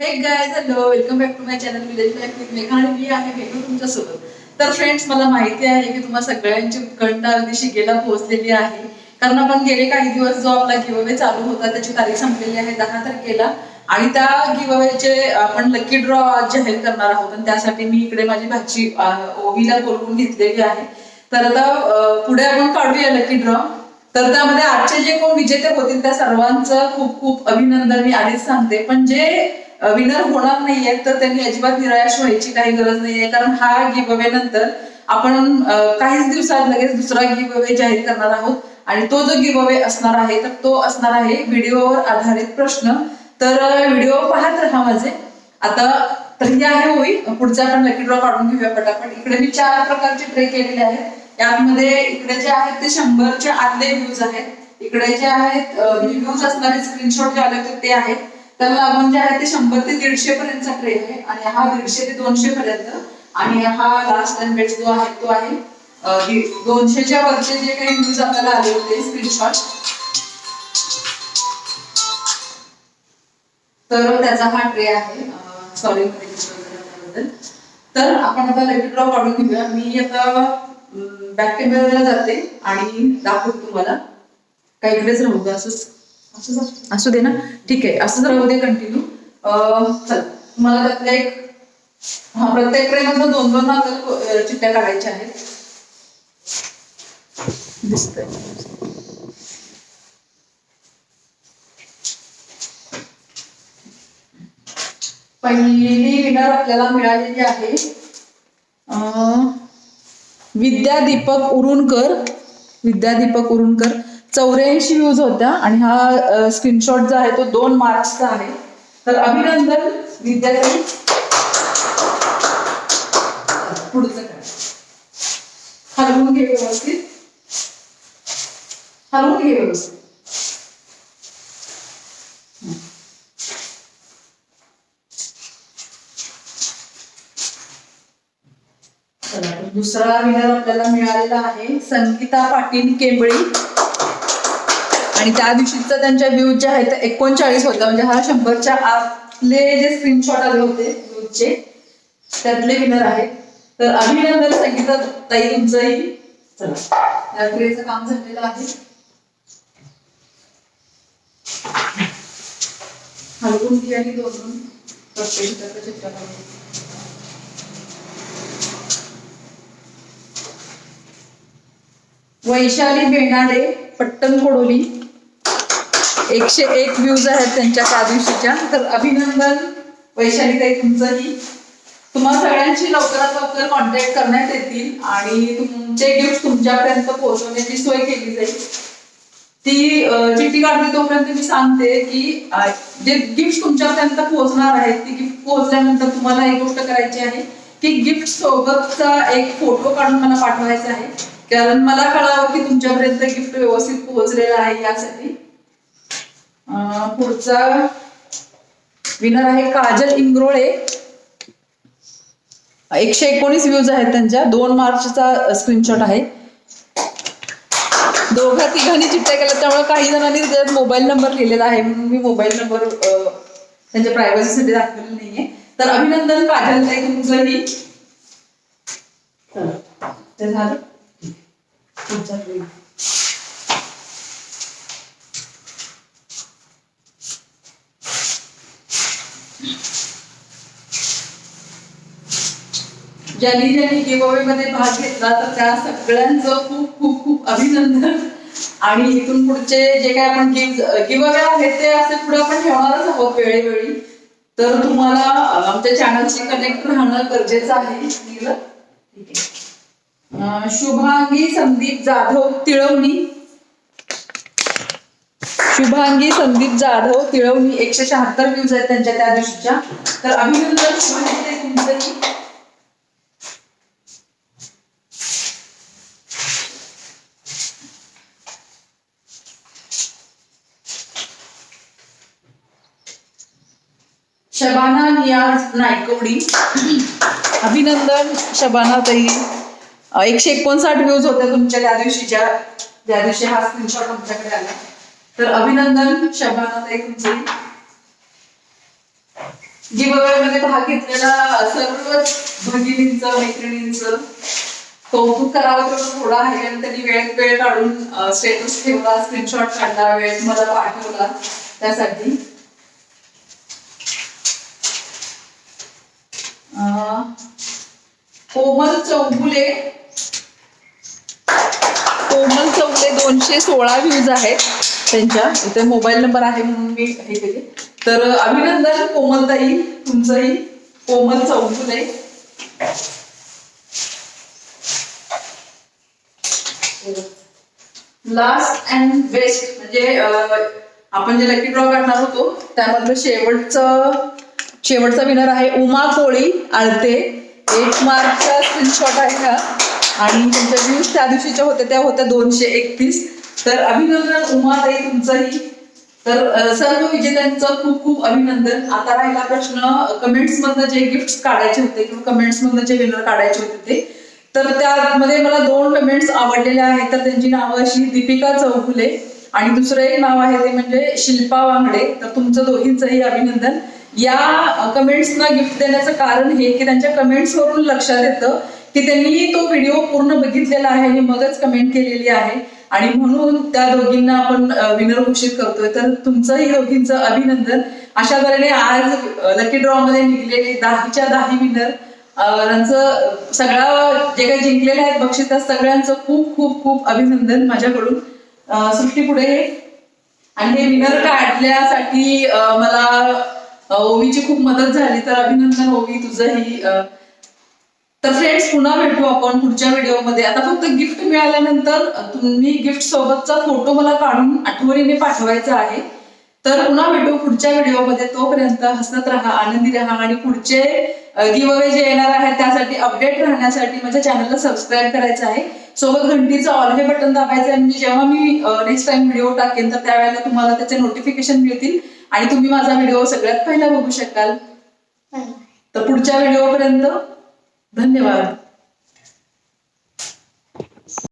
Hey guy hello welcome back to my channel village life with Megha आणि मी आहे मेघा तुमच्यासोबत. तर फ्रेंड्स मला माहिती आहे की तुम्हा सगळ्यांची उत्कंठा अगदी शिकेला पोहोचलेली आहे. कारण आपण गेले काही दिवस जो आपला गिवअवे चालू होता त्याची तारीख संपलेली आहे दहा तारखेला. आणि त्या गिवअवेचे आपण लकी ड्रॉ आज जाहीर करणार आहोत. आणि त्यासाठी मी इकडे माझी भाची ओवीला बोलवून घेतलेली आहे. तर आता पुढे आपण काढूया लकी ड्रॉ तर त्यामध्ये आजचे जे कोण विजेते होतील त्या सर्वांचं खूप खूप अभिनंदन मी आधीच सांगते. पण जे विनर होणार नाहीये तर त्यांनी अजिबात निराश व्हायची काही गरज नाहीये. कारण हा गिव अवे नंतर आपण काहीच दिवसात लगेच दुसरा गिव अवे जाहीर करणार आहोत. आणि तो जो गिव अवे असणार आहे तर तो असणार आहे व्हिडिओवर आधारित प्रश्न. तर व्हिडिओ पाहत राहा माझे. आता तर हे आहे होई पुढचा आपण लकी ड्रॉ काढून घेऊया पटापट. इकडे मी चार प्रकारचे ट्रे केलेले आहेत. यामध्ये इकडे जे आहेत ते शंभरचे आतले व्ह्यूज आहेत. इकडे जे आहेत व्ह्यूज असणारे स्क्रीनशॉट जे आले होते ते आहेत. तर लागून जे म्हणजे आहे ते शंभर ते दीडशे पर्यंतचा ट्रे आहे आणि हा दीडशे ते दोनशे पर्यंत. आणि हा लास्ट अँड बेस्ट जो आहे तो आहे दोनशेच्या वरचे जे काही न्यूज आपल्याला आले होते स्क्रीनशॉट तर त्याचा हा ट्रे आहे सॉरी तर आपण आता लकी ड्रॉ काढून घेऊया. मी आता बॅक कॅमेराला जाते आणि दाखवतो तुम्हाला. काही इकडेच राहू दे असंच असू- दे ना. ठीक आहे असं जर होऊ दे कंटिन्यू चल तुम्हाला त्यातल्या एक हा प्रत्येक ट्रे दोन दोन आपल्याला चिठ्ठ्या काढायच्या आहेत. दिसतंय. पहिली विनर आपल्याला मिळालेली आहे अं, विद्या दीपक उरुणकर. विद्या दीपक उरुणकर. चौऱ्याऐंशी व्ह्यूज होत्या आणि हा स्क्रीनशॉट जो आहे तो दोन मार्क्सचा आहे. तर अभिनंदन विद्यार्थी. पुढचं काय? हलवून घे व्यवस्थित. हलवून घे व्यवस्थित. दुसरा विनर आपल्याला मिळालेला आहे संगीता पाटील केंबळी. आणि त्या दिवशीचा त्यांच्या व्ह्यूज जे आहेत एकोणचाळीस होता. म्हणजे हा शंभरच्या आतले जे स्क्रीनशॉट आले होते व्ह्यूजचे त्यातले विनर आहेत. तर अभिनंदन संगीता ताई तुमचंही. चला क्रियेचं काम झालेलं आहे. हलवून आणि दोन वैशाली बेनाडे पट्टण कोडोली. एकशे एक व्ह्यूज आहेत त्यांच्या त्या दिवशीच्या. तर अभिनंदन वैशाली ताई तुमचंही. तुम्हाला सगळ्यांशी लवकरात लवकर कॉन्टॅक्ट करण्यात येतील आणि तुमचे गिफ्ट तुमच्यापर्यंत पोहोचवण्याची सोय केली जाईल. ती चिठ्ठी काढली तोपर्यंत मी सांगते की जे गिफ्ट तुमच्यापर्यंत पोहोचणार आहेत ती गिफ्ट पोहोचल्यानंतर तुम्हाला एक गोष्ट करायची आहे की गिफ्ट सोबतचा एक फोटो काढून मला पाठवायचा आहे. कारण मला कळावं की तुमच्यापर्यंत गिफ्ट व्यवस्थित पोहोचलेलं आहे यासाठी. पुढचा विनर आहे काजल इंग्रोळे. एकशे एकोणीस व्ह्यूज आहेत त्यांच्या. दोन मार्चचा स्क्रीनशॉट आहे. दोघा तिघांनी चिठ्ठ्या केल्या. त्यामुळे काही जणांनी त्याच्यात मोबाईल नंबर लिहिलेला आहे. म्हणून मी मोबाईल नंबर त्यांच्या प्रायव्हसीसाठी दाखवलेला नाहीये. तर अभिनंदन काजल ताई तुमचंही. ते झालं. ज्यांनी ज्यांनी गिव्हअवे मध्ये भाग घेतला तर त्या सगळ्यांचं खूप खूप खूप अभिनंदन. आणि इथून पुढचे जे काय आपण गिव्हअवे आहेत ते असे पुढे आपण ठेवणारच आहोत वेळेवेळी. तर तुम्हाला आमच्या चॅनलशी कनेक्ट राहणं गरजेचं आहे शुभांगी संदीप जाधव तिळवणी. शुभांगी संदीप जाधव तिळवणी एकशे शहात्तर व्ह्यूज आहेत त्यांच्या त्या दिवशीच्या. तर अभिनंदन शुभांगी तुमचंही. शबाना नियाज नायकवडी. अभिनंदन शबाना ताई. एकशे एकोणसाठ व्ह्यूज होत्या तुमच्या त्या दिवशीच्या त्या दिवशी हा स्क्रीनशॉट तुमच्याकडे आला. तर अभिनंदन शबाना ताई तुमचे. गिव्हअवे मध्ये भाग घेतलेला सर्व भगिनींचं मैत्रिणींचं. कौतुक करावं तेवढं थोडं आहे आणि त्यांनी वेळेत वेळ काढून स्टेटस ठेवला स्क्रीनशॉट काढला वेळ मला पाठवला त्यासाठी. कोमल चौगुले. कोमल चौगुले दोनशे सोळा व्ह्यूज आहेत त्यांच्या. इथे मोबाईल नंबर आहे म्हणून मी हे केले. तर अभिनंदन कोमलताई तुमचंही. Komal Chougule. Last and best म्हणजे आपण जे लकी ड्रॉ करणार होतो त्यामधलं शेवटचं शेवटचा विनर आहे उमा कोळी आळते एक मार्कचा स्क्रीनशॉट आहे हा. आणि त्यांच्या व्ह्यूज त्या दिवशीच्या होत्या त्या होत्या दोनशे एकतीस. तर अभिनंदन उमाताई तुमचंही. तर सर्व विजेत्यांचं खूप खूप अभिनंदन. आता राहिला प्रश्न कमेंट्स मधनं जे गिफ्ट काढायचे होते किंवा कमेंट्स मधनं जे विनर काढायचे होते ते तर त्यामध्ये मला दोन कमेंट्स आवडलेले आहेत. तर त्यांची नावं अशी दीपिका चौगुले आणि दुसरं एक नाव आहे ते म्हणजे शिल्पा वांगडे. तर तुमचं दोघींचंही अभिनंदन. या कमेंट्सना गिफ्ट देण्याचं कारण हे की त्यांच्या कमेंट्स वरून लक्षात येतं की त्यांनी तो व्हिडिओ पूर्ण बघितलेला आहे आणि मगच कमेंट केलेली आहे. आणि म्हणून त्या दोघींना आपण विनर घोषित करतोय. तर तुमचंही दोघींचं अभिनंदन. अशा तऱ्हेने आज लकी ड्रॉ मध्ये निघलेले दहाच्या दहा विनर त्यांचं जे काही जिंकलेले आहेत बक्षीस त्या सगळ्यांचं खूप खूप खूप अभिनंदन माझ्याकडून. सृष्टी पुढे आणि हे विनर काढण्यासाठी मला ओवीची खूप मदत झाली तर अभिनंदन ओवी तुझंही. ही तर फ्रेंड्स पुन्हा भेटू आपण पुढच्या व्हिडिओमध्ये. आता फक्त गिफ्ट मिळाल्यानंतर तुम्ही गिफ्ट सोबतचा फोटो मला काढून आठवणीने पाठवायचा आहे. तर पुन्हा भेटू पुढच्या व्हिडिओमध्ये. तोपर्यंत हसत राहा आनंदी राहा आणि पुढचे गिवअवे जे येणार आहे त्यासाठी अपडेट राहण्यासाठी माझ्या चॅनलला सबस्क्राईब करायचं आहे. सोबत घंटीचं ऑल हे बटन दाबायचं आहे. म्हणजे जेव्हा मी नेक्स्ट टाइम व्हिडिओ टाकेन तर त्यावेळेला तुम्हाला त्याचे नोटिफिकेशन मिळतील. आणि तुम्ही माझा व्हिडिओ सगळ्यात पहिला बघू शकाल. तर पुढच्या व्हिडिओपर्यंत धन्यवाद.